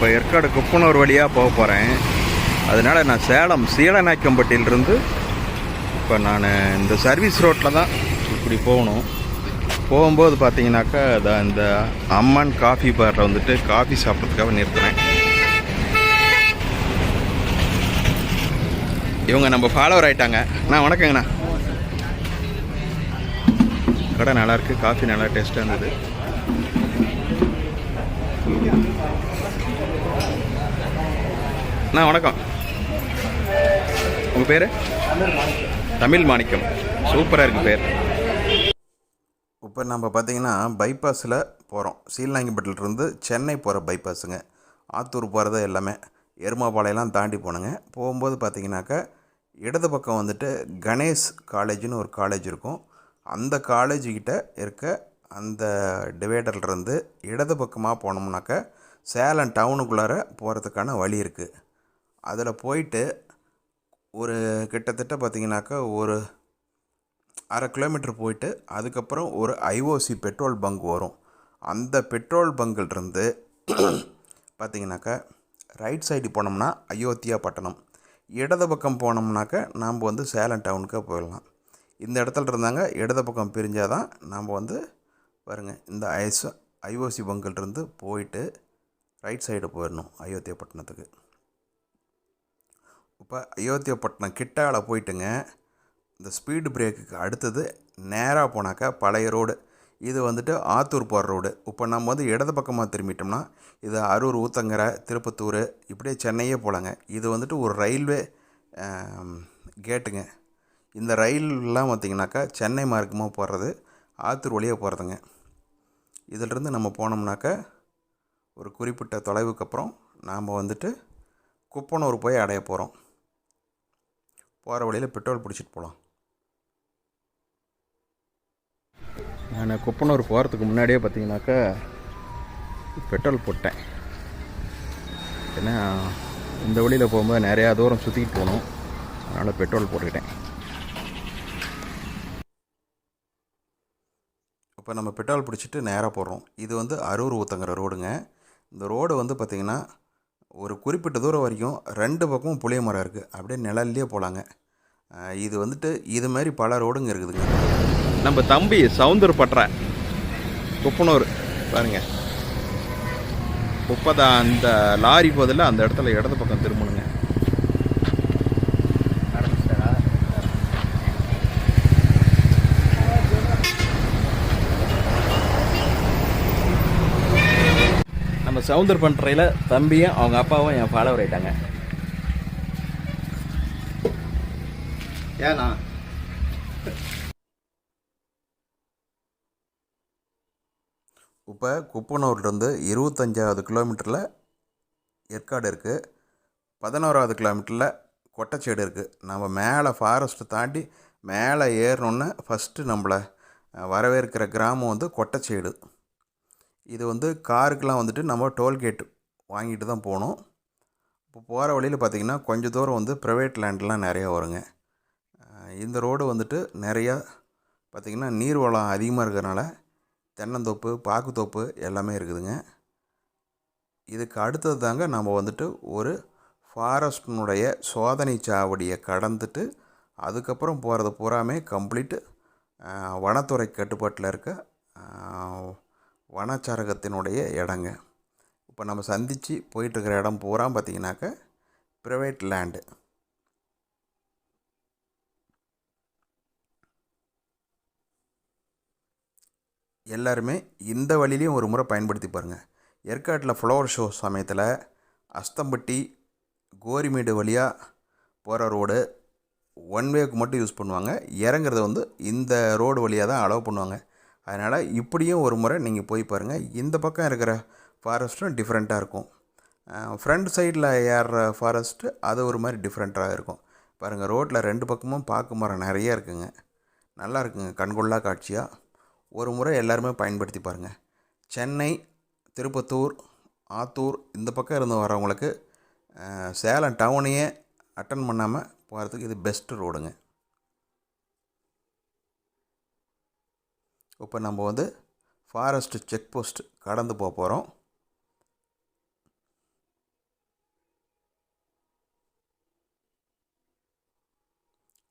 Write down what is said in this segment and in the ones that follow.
இப்போ ஏற்காடு குப்பனூர் வழியாக போக போகிறேன் அதனால் நான் சேலம் சீலநாயக்கம்பட்டியிலிருந்து இப்போ நான் இந்த சர்வீஸ் ரோட்டில் தான் இப்படி போகணும். போகும்போது பார்த்தீங்கன்னாக்கா அதான் இந்த அம்மன் காஃபி பாரில் வந்துட்டு காஃபி சாப்பிட்றதுக்காக நிறுத்துறேன் இவங்க நம்ம ஃபாலோவர் ஆகிட்டாங்க அண்ணா வணக்கங்கண்ணா. கடை நல்லாயிருக்கு காஃபி நல்லா டேஸ்ட்டாக இருந்தது. அண்ணா வணக்கம். உங்கள் பேர்? தமிழ் மாணிக்கம். சூப்பராக இருக்கு பேர். இப்போ நம்ம பார்த்தீங்கன்னா பைபாஸில் போகிறோம் சீலநாயக்கம்பட்டிலிருந்து சென்னை போகிற பைபாஸுங்க ஆத்தூர் போகிறது எல்லாமே எருமாபாளையம்லாம் தாண்டி போனோங்க போகும்போது பார்த்தீங்கன்னாக்க இடது பக்கம் வந்துட்டு கணேஷ் காலேஜ்னு ஒரு காலேஜ் இருக்கும். அந்த காலேஜ் கிட்ட இருக்க அந்த டிவைடர்லேருந்து இடது பக்கமாக போனோம்னாக்கா சேலம் டவுனுக்குள்ளார போகிறதுக்கான வழி இருக்குது அதில் போயிட்டு ஒரு கிட்டத்தட்ட பார்த்தீங்கன்னாக்கா ஒரு அரை கிலோமீட்டர் போயிட்டு அதுக்கப்புறம் ஒரு ஐஓசி பெட்ரோல் பங்க் வரும். அந்த பெட்ரோல் பங்கிலிருந்து பார்த்திங்கனாக்கா ரைட் சைடு போனோம்னா அயோத்தியா பட்டணம். இடது பக்கம் போனோம்னாக்கா நாம் வந்து சேலம் டவுனுக்கே போயிடலாம். இந்த இடத்துல இருந்தாங்க இடது பக்கம் பிரிஞ்சால் தான் நாம் வந்து பாருங்கள் இந்த ஐஸ் ஐஓசி பங்கிலிருந்து போயிட்டு ரைட் சைடு போயிடணும் அயோத்தியா பட்டணத்துக்கு இப்போ அயோத்தியா பட்டணம் கிட்டால போயிட்டுங்க. இந்த ஸ்பீடு பிரேக்குக்கு அடுத்தது நேராக போனாக்கா பழைய ரோடு. இது வந்துட்டு ஆத்தூர் போகிற ரோடு. இப்போ நம்ம வந்து இடது பக்கமாக திரும்பிட்டோம்னா இது அரூர் ஊத்தங்கரை திருப்பத்தூர் இப்படியே சென்னையே போகலாங்க இது வந்துட்டு ஒரு ரயில்வே கேட்டுங்க. இந்த ரயில்லாம் பார்த்திங்கனாக்கா சென்னை மார்க்கமாக போகிறது ஆத்தூர் வழியாக போகிறதுங்க இதிலிருந்து நம்ம போனோம்னாக்கா ஒரு குறிப்பிட்ட தொலைவுக்கு அப்புறம் நாம் வந்துட்டு குப்பனூர் போய் அடைய போகிறோம். போகிற வழியில் பெட்ரோல் பிடிச்சிட்டு போகலாம். நான் குப்பனூர் போகிறதுக்கு முன்னாடியே பார்த்தீங்கன்னாக்கா பெட்ரோல் போட்டேன். ஏன்னா இந்த வழியில் போகும்போது நிறையா தூரம் சுற்றிக்கிட்டு போகணும். அதனால் பெட்ரோல் போட்டுக்கிட்டேன். இப்போ நம்ம பெட்ரோல் பிடிச்சிட்டு நேராக போடுறோம் இது வந்து அரூர் ஊத்தங்கிற ரோடுங்க. இந்த ரோடு வந்து பார்த்திங்கன்னா ஒரு குறிப்பிட்ட தூரம் வரைக்கும் ரெண்டு பக்கமும் புளிய மரம் இருக்குது அப்படியே நிழல்லையே போகலாங்க இது வந்துட்டு இது மாதிரி பல ரோடுங்க இருக்குதுங்க. நம்ம தம்பி சவுந்தர் பற்ற குப்பனூர். பாருங்க. குப்பை தான் அந்த லாரி போதில் அந்த இடத்துல இடது பக்கம் திரும்பணுங்க நம்ம சவுந்தர் பண்றையில் தம்பியும் அவங்க அப்பாவும் என் ஃபாலோவர் ஆயிட்டாங்க. ஏண்ணா இப்போ குப்பனூர்லேருந்து இருபத்தஞ்சாவது கிலோமீட்டரில் ஏற்காடு இருக்குது பதினோராவது கிலோமீட்டரில் கொட்டச்சேடு இருக்குது நம்ம மேலே ஃபாரஸ்ட்டை தாண்டி மேலே ஏறணுன்னு ஃபஸ்ட்டு நம்மளை வரவேற்கிற கிராமம் வந்து கொட்டச்சேடு. இது வந்து காருக்கெலாம் வந்துட்டு நம்ம டோல்கேட் வாங்கிட்டு தான் போகணும். இப்போ போகிற வழியில் பார்த்திங்கன்னா கொஞ்சம் தூரம் வந்து ப்ரைவேட் லேண்ட்லாம் நிறையா வருங்க. இந்த ரோடு வந்துட்டு நிறையா பார்த்திங்கன்னா நீர்வளம் அதிகமாக இருக்கிறனால தென்னந்தோப்பு பாக்குத்தோப்பு எல்லாமே இருக்குதுங்க. இதுக்கு அடுத்தது தாங்க நம்ம வந்துட்டு ஒரு ஃபாரஸ்டினுடைய சோதனை சாவடியை கடந்துட்டு அதுக்கப்புறம் போகிறது பூராமே கம்ப்ளீட்டு வனத்துறை கட்டுப்பாட்டில் இருக்க வனச்சரகத்தினுடைய இடங்க. இப்போ நம்ம சந்தித்து போயிட்டுருக்கிற இடம் பூரா பார்த்திங்கனாக்கா ப்ரைவேட் லேண்டு எல்லாருமே இந்த வழியிலையும் ஒரு முறை பயன்படுத்தி பாருங்கள் ஏற்காட்டில் ஃப்ளவர் ஷோ சமயத்தில் அஸ்தம்பட்டி கோரிமேடு வழியாக போகிற ரோடு ஒன் வேக்கு மட்டும் யூஸ் பண்ணுவாங்க. இறங்குறத வந்து இந்த ரோடு வழியாக தான் அலோவ் பண்ணுவாங்க. அதனால் இப்படியும் ஒரு முறை நீங்கள் போய் பாருங்கள். இந்த பக்கம் இருக்கிற ஃபாரஸ்ட்டும் டிஃப்ரெண்ட்டாக இருக்கும். ஃப்ரண்ட் சைடில் ஏறுற ஃபாரஸ்ட்டு அது ஒரு மாதிரி டிஃப்ரெண்ட்டாக இருக்கும். பாருங்கள் ரோட்டில் ரெண்டு பக்கமும் பாக்கு மரம் நிறைய இருக்குங்க. நல்லா இருக்குங்க கண்கொள்ளா காட்சியாக ஒரு முறை எல்லாருமே பயன்படுத்தி பாருங்கள். சென்னை திருப்பத்தூர் ஆத்தூர் இந்த பக்கம் இருந்து வரவங்களுக்கு சேலம் டவுனையே அட்டன் பண்ணாமல் போகிறதுக்கு இது பெஸ்ட்டு ரோடுங்க இப்போ நம்ம வந்து ஃபாரஸ்ட்டு செக் போஸ்ட் கடந்து போக போகிறோம்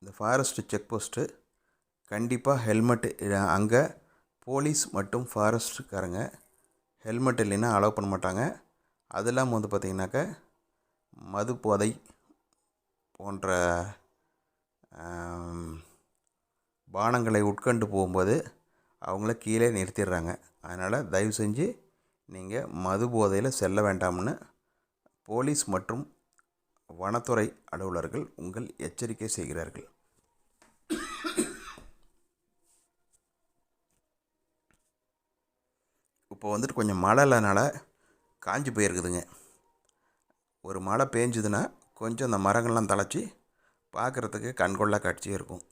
இந்த ஃபாரஸ்ட்டு செக் போஸ்ட்டு கண்டிப்பாக ஹெல்மெட் அங்கே போலீஸ் மட்டும் ஃபாரஸ்ட்டுக்காரங்க ஹெல்மெட் இல்லைன்னா அலோவ் பண்ண மாட்டாங்க. அது இல்லாமல் வந்து பார்த்திங்கனாக்கா மது போதை போன்ற பானங்களை உட்கண்டு போகும்போது அவங்கள கீழே நிறுத்திடுறாங்க. அதனால் தயவு செஞ்சு நீங்கள் மது போதையில் செல்ல வேண்டாம்னு போலீஸ் மற்றும் வனத்துறை அலுவலர்கள் உங்கள் எச்சரிக்கை செய்கிறார்கள். இப்போ வந்துட்டு கொஞ்சம் மழை இல்லைனால காஞ்சி போயிருக்குதுங்க. ஒரு மழை பேஞ்சுதுன்னா கொஞ்சம் அந்த மரங்கள்லாம் தழைச்சி பார்க்குறதுக்கு கண்கொள்ளா காட்சியாக இருக்கும்.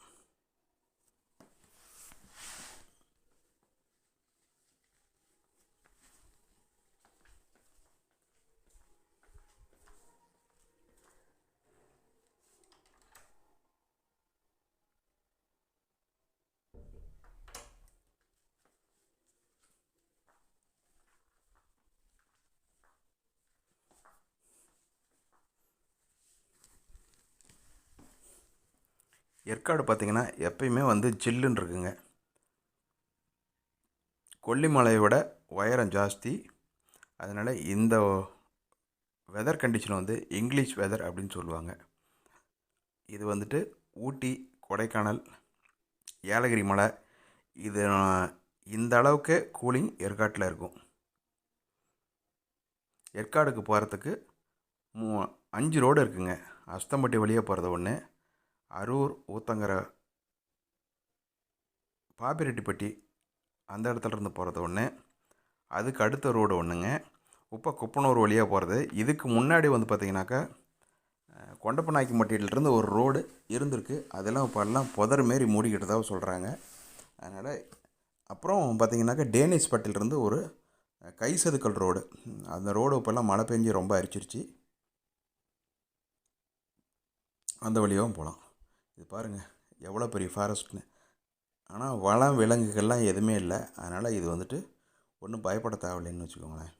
ஏற்காடு பார்த்திங்கன்னா எப்பயுமே வந்து ஜில்லுன்னு இருக்குங்க. கொல்லிமலையை விட உயரம் ஜாஸ்தி. அதனால் இந்த வெதர் கண்டிஷன் வந்து இங்கிலீஷ் வெதர் அப்படின்னு சொல்லுவாங்க. இது வந்துட்டு ஊட்டி கொடைக்கானல் ஏலகிரி மலை இது இந்த அளவுக்கு கூலிங் ஏற்காட்டில் இருக்கும். ஏற்காடுக்கு போகிறதுக்கு மூ அஞ்சு ரோடு இருக்குங்க. அஸ்தம்பட்டி வழியாக போகிறது ஒன்று அரூர் ஊத்தங்கரை பாப்பிரெட்டிப்பட்டி அந்த இடத்துல இருந்து போகிறது ஒன்று அதுக்கு அடுத்த ரோடு ஒன்றுங்க இப்போ குப்பனூர் வழியாக போகிறது இதுக்கு முன்னாடி வந்து பார்த்திங்கனாக்கா கொண்டப்பநாய்க்கு கொண்டப்பநாய்க்கும்பட்டியிலிருந்து ஒரு ரோடு இருந்திருக்கு. அதெல்லாம் இப்போ எல்லாம் புதர் மாரி மூடிக்கிட்டதாக சொல்கிறாங்க அதனால் அப்புறம் பார்த்திங்கனாக்கா டேனிஷ் பட்டிலிருந்து ஒரு கை செதுக்கல் ரோடு அந்த ரோடு இப்போல்லாம் மழை பெஞ்சு ரொம்ப அரிச்சிருச்சு. அந்த வழியாகவும் போகலாம் இது பாருங்கள் எவ்வளோ பெரிய ஃபாரஸ்ட்னு ஆனால் வளம் விலங்குகள்லாம் எதுவுமே இல்லை. அதனால் இது வந்துட்டு ஒன்றும் பயப்பட தேவையில்லைன்னு வச்சுக்கோங்களேன்.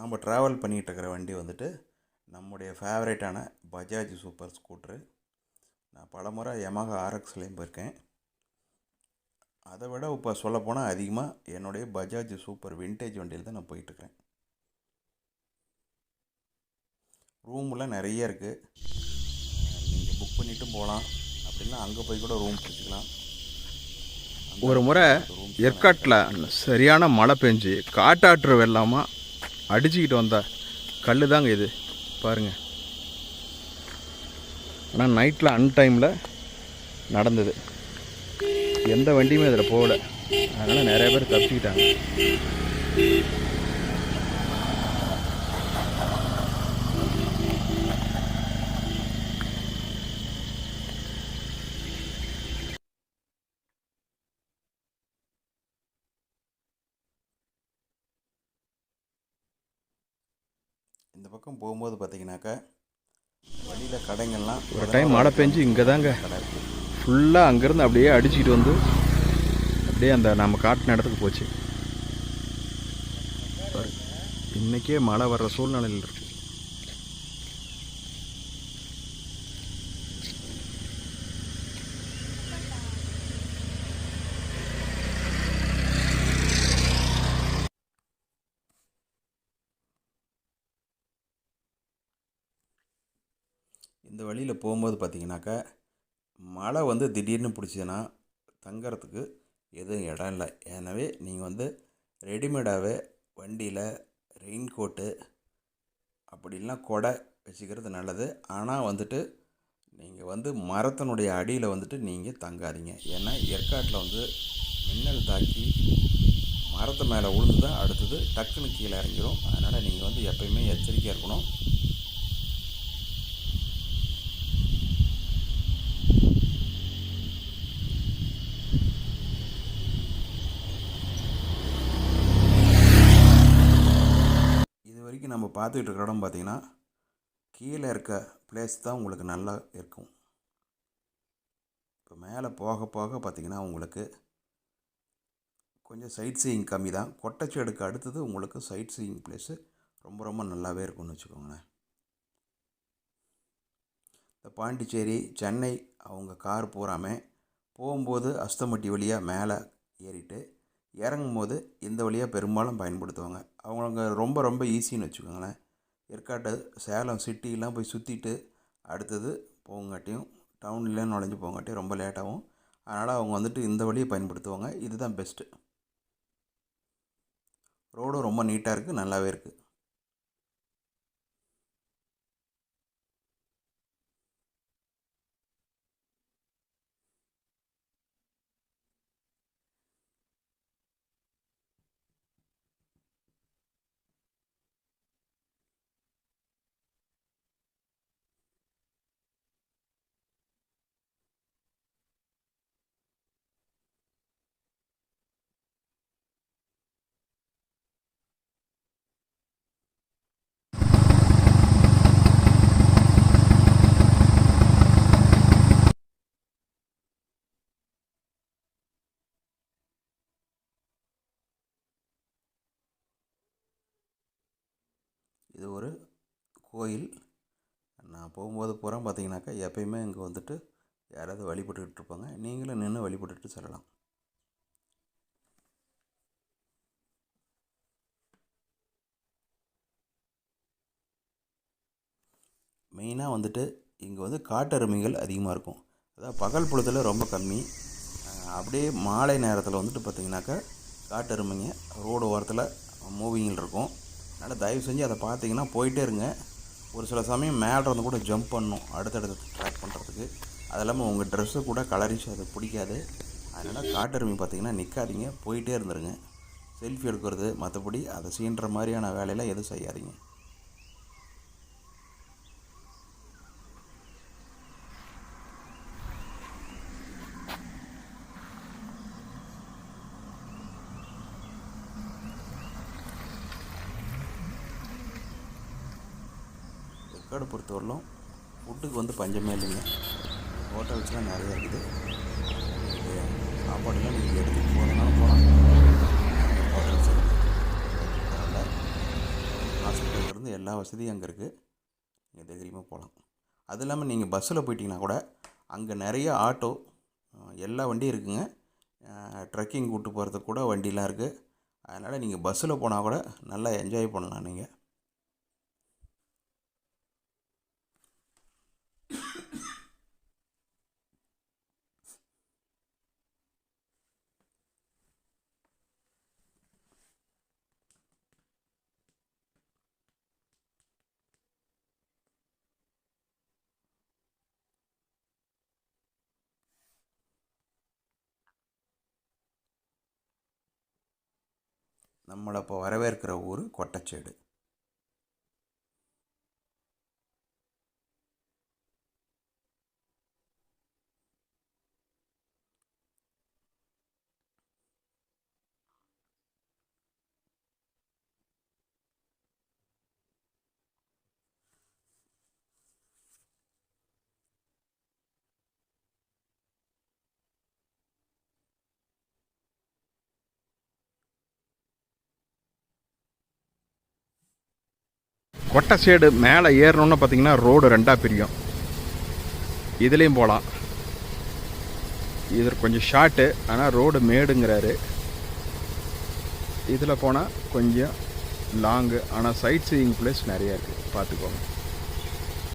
நாம் ட்ராவல் பண்ணிகிட்டு இருக்கிற வண்டி வந்துட்டு நம்முடைய ஃபேவரேட்டான பஜாஜ் சூப்பர் ஸ்கூட்ரு நான் பலமுறை யமஹா ஆர்எக்ஸ்லேயும் போயிருக்கேன். அதை விட இப்போ சொல்லப்போனால் அதிகமாக என்னுடைய பஜாஜ் சூப்பர் விண்டேஜ் வண்டியில் தான் நான் போயிட்டுருக்கிறேன். ரூம்லாம் நிறைய இருக்குது நீங்கள் புக் பண்ணிட்டும் போகலாம் அப்படின்னா அங்கே போய் கூட ரூம் பிடிச்சிக்கலாம். ஒரு முறை ஏற்காட்டில் சரியான மழை பெஞ்சு காட்டாற்று வெள்ளமாக அடிச்சுக்கிட்டு வந்தா கல் தாங்க இது பாருங்கள் ஆனால் நைட்டில் அன்டைமில் நடந்தது. எந்த வண்டியுமே இதில் போகல. அதனால் நிறைய பேர் தப்பிச்சுக்கிட்டாங்க. இந்த பக்கம் போகும்போது பார்த்தீங்கன்னாக்கா வழியில் கடைங்கள்லாம் ஒரு டைம் மழை பெஞ்சு இங்கே தாங்க கடை இருக்குது ஃபுல்லாக அங்கேருந்து அப்படியே அடிச்சுக்கிட்டு வந்து அப்படியே அந்த நம்ம காட்டின இடத்துக்கு போச்சு. பாரு, இன்னைக்கே மழை வர்ற சூழ்நிலையில் இருக்கு. இந்த வழியில் போகும்போது பார்த்தீங்கன்னாக்கா மழை வந்து திடீர்னு பிடிச்சதுன்னா தங்கறதுக்கு எதுவும் இடம் இல்லை. எனவே நீங்கள் வந்து ரெடிமேடாகவே வண்டியில் ரெயின் கோட்டு அப்படிலாம் கொடை வச்சுக்கிறது நல்லது. ஆனால் வந்துட்டு நீங்கள் வந்து மரத்தினுடைய அடியில் வந்துட்டு நீங்கள் தங்காதீங்க. ஏன்னா ஏற்காட்டில் வந்து மின்னல் தாக்கி மரத்து மேலே விழுந்து தான் அடுத்தது டக்குன்னு கீழே இறங்கிடும் அதனால் நீங்கள் வந்து எப்பயுமே எச்சரிக்கையாக இருக்கணும். பார்த்துக்கிட்டு இருக்கிற இடம் பார்த்தீங்கன்னா கீழே இருக்க பிளேஸ் தான் உங்களுக்கு நல்லா இருக்கும். இப்போ மேலே போக போக பார்த்தீங்கன்னா உங்களுக்கு கொஞ்சம் சைட் சீயிங் கம்மி தான். கொட்டச்சேடுக்கு அடுத்தது உங்களுக்கு சைட் சீயிங் பிளேஸு ரொம்ப ரொம்ப நல்லாவே இருக்கும்னு வச்சுக்கோங்களேன். இந்த பாண்டிச்சேரி சென்னை அவங்க கார் பூராமே போகும்போது அஸ்தமட்டி வழியாக மேலே ஏறிட்டு இறங்கும் போது இந்த வழியாக பெரும்பாலும் பயன்படுத்துவாங்க. அவங்களுக்கு ரொம்ப ரொம்ப ஈஸின்னு வச்சுக்கோங்களேன். ஏற்காட்டு சேலம் சிட்டிலாம் போய் சுற்றிட்டு அடுத்தது போங்காட்டியும் டவுன்லாம் நுழைஞ்சு போங்காட்டியும் ரொம்ப லேட்டாகும். அதனால் அவங்க வந்துட்டு இந்த வழியை பயன்படுத்துவாங்க. இதுதான் பெஸ்ட்டு. ரோடும் ரொம்ப நீட்டாக இருக்குது நல்லாவே இருக்குது இது ஒரு கோயில். நான் போகும்போது பூரா பார்த்தீங்கன்னாக்கா எப்பயுமே இங்கே வந்துட்டு யாராவது வழிபட்டுக்கிட்டு இருப்பாங்க. நீங்களும் நின்று வழிபட்டுட்டு செல்லலாம். மெயினாக வந்துட்டு இங்கே வந்து காட்டெருமைகள் அதிகமாக இருக்கும். அதாவது பகல் பொழுதில் ரொம்ப கம்மி. அப்படியே மாலை நேரத்தில் வந்துட்டு பார்த்திங்கனாக்கா காட்டெருமைங்க ரோடு ஓரத்தில் மூவிங்கில் இருக்கும். அதனால் தயவு செஞ்சு அதை பார்த்தீங்கன்னா போயிட்டே இருங்க. ஒரு சில சமயம் மேலே இருந்து கூட ஜம்ப் பண்ணும். அடுத்தடுத்து ட்ராக் பண்ணுறதுக்கு அது இல்லாமல் உங்கள் ட்ரெஸ்ஸு கூட கலரிஷ் அது பிடிக்காது. அதனால் காட்டெருமை பார்த்தீங்கன்னா நிற்காதீங்க போயிட்டே இருந்துருங்க. செல்ஃபி எடுக்கிறது மற்றபடி அதை சீன்ற மாதிரியான வேலையெல்லாம் எதுவும் செய்யாதீங்க. ஏற்காடு பொறுத்தவரையிலும் ஃபுட்டுக்கு வந்து பஞ்சமே இல்லைங்க. ஹோட்டல்ஸ்லாம் நிறையா இருக்குது. சாப்பாடுலாம் நீங்கள் எடுத்துகிட்டு போகிறதுனால போகலாம். ஹோட்டல்ஸ் இருக்குது அதனால் ஹாஸ்பிட்டல்லேருந்து எல்லா வசதியும் அங்கே இருக்குது நீங்கள் தைரியமாக போகலாம். அது இல்லாமல் நீங்கள் பஸ்ஸில் போயிட்டீங்கன்னா கூட அங்கே நிறைய ஆட்டோ எல்லா வண்டியும் இருக்குங்க. ட்ரெக்கிங் கூட்டு போகிறதுக்கு கூட வண்டிலாம் இருக்குது அதனால் நீங்கள் பஸ்ஸில் போனால் கூட நல்லா என்ஜாய் பண்ணலாம் நீங்கள் நம்மளை இப்போ வரவேற்கிற ஊர் கொட்டச்சேடு. கொட்டை சைடு மேலே ஏறணும்னு பார்த்தீங்கன்னா ரோடு ரெண்டாக பிரியும். இதுலேயும் போகலாம் இது கொஞ்சம் ஷார்ட்டு ஆனால் ரோடு மேடுங்கிறாரு. இதில் போனால் கொஞ்சம் லாங்கு ஆனால் சைட் சீயிங் பிளேஸ் நிறையா இருக்குது பார்த்துக்கோங்க.